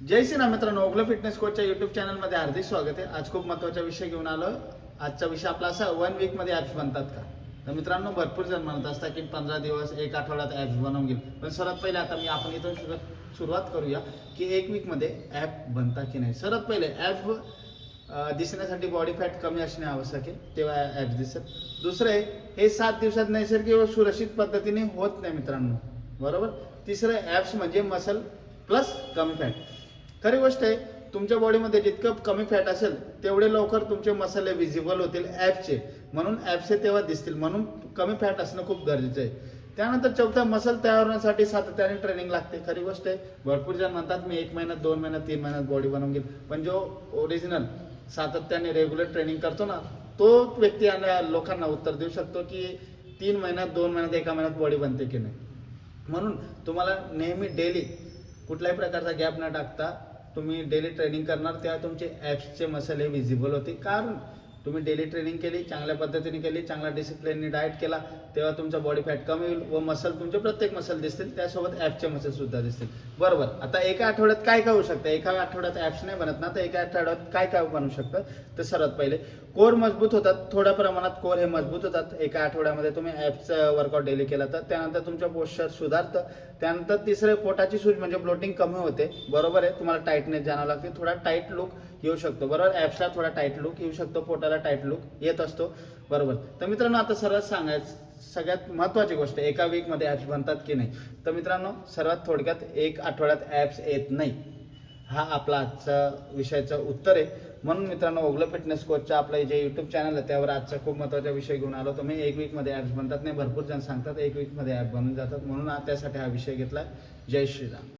जय श्रीराम मित्रांनो ओगलो fitness कोचच्या YouTube चॅनलमध्ये हार्दिक स्वागत आहे. आज खूप महत्त्वाचा विषय घेऊन आलो आजचा विषय आपला असा वन वीकमध्ये ॲप्स बनतात का? तर मित्रांनो भरपूर जण म्हणत असतात की पंधरा दिवस एक आठवड्यात ॲप्स बनवून घेईल. पण सर्वात पहिले आता मी आपण इथून सुरुवात सुरुवात करूया की एक वीकमध्ये ॲप बनता की नाही. सर्वात पहिले ॲप दिसण्यासाठी बॉडी फॅट कमी असणे आवश्यक आहे तेव्हा ॲप्स दिसत दुसरं आहे हे सात दिवसात नैसर्गिक व सुरक्षित पद्धतीने होत नाही मित्रांनो. बरोबर? तिसरं ॲप्स म्हणजे मसल प्लस कमी फॅट खरी गोष्ट आहे तुमच्या बॉडीमध्ये जितकं कमी फॅट असेल तेवढे लवकर तुमचे मसाले विजिबल होतील ॲपचे म्हणून ॲपचे तेव्हा दिसतील. म्हणून कमी फॅट असणं खूप गरजेचं आहे. त्यानंतर चौथा मसल तयार होण्यासाठी सातत्याने ट्रेनिंग लागते. खरी गोष्ट आहे भरपूर जण म्हणतात मी एक महिन्यात दोन महिन्यात तीन महिन्यात बॉडी बनवून घेईल पण जो ओरिजिनल सातत्याने रेग्युलर ट्रेनिंग करतो ना तो व्यक्ती आणि लोकांना उत्तर देऊ शकतो की तीन महिन्यात दोन महिन्यात एका महिन्यात बॉडी बनते की नाही. म्हणून तुम्हाला नेहमी डेली कुठल्याही प्रकारचा गॅप न टाकता तुम्ही डेली ट्रेनिंग करणार तेव्हा तुमचे ॲप्सचे मसाले विजिबल होते कारण तुम्ही डेली ट्रेनिंग केली चांगल्या पद्धतीने केली चांगला डिसिप्लिननी डाएट केला तेव्हा तुमचा बॉडी फॅट कमी होईल व मसल तुमचे प्रत्येक मसल दिसतील त्यासोबत ॲपचे मसल सुद्धा दिसतील. बरोबर. आता एका आठवड्यात काय काय होऊ शकतं? एका आठवड्यात ॲप्स नाही बनत ना तर एका आठवड्यात काय काय बनू शकतं? तर सर्वात पहिले कोर मजबूत होतात थोड्या प्रमाणात कोर हे मजबूत होतात. एका आठवड्यामध्ये तुम्ही ॲपचं वर्कआउट डेली केला तर त्यानंतर तुमचं पोश्चर सुधारतं. त्यानंतर तिसरे पोटाची सूज म्हणजे ब्लोटिंग कमी होते. बरोबर आहे. तुम्हाला टाईटनेस जाणवं लागते थोडा टाईट लुक येऊ शकतो. बरोबर? ॲप्सला थोडा टाईट लुक येऊ शकतो. पोटा पोटाला टाईट लुक येत असतो. बरोबर. तर मित्रांनो आता सर्वात सांगायचं सगळ्यात महत्त्वाची गोष्ट एका वीकमध्ये ॲप्स बनतात की नाही? तर मित्रांनो सर्वात थोडक्यात एक आठवड्यात ॲप्स येत नाही. हा आपला आजचा विषयाचं उत्तर आहे. म्हणून मित्रांनो ओगलं फिटनेस कोचचा आपलं जे यूट्यूब चॅनल आहे त्यावर आजचा खूप महत्त्वाचा विषय घेऊन आलो. तुम्ही एक वीकमध्ये ॲप्स बनतात नाही भरपूर जण सांगतात एक वीकमध्ये ॲप बनून जातात. म्हणून आज त्यासाठी हा विषय घेतला. जय श्रीराम.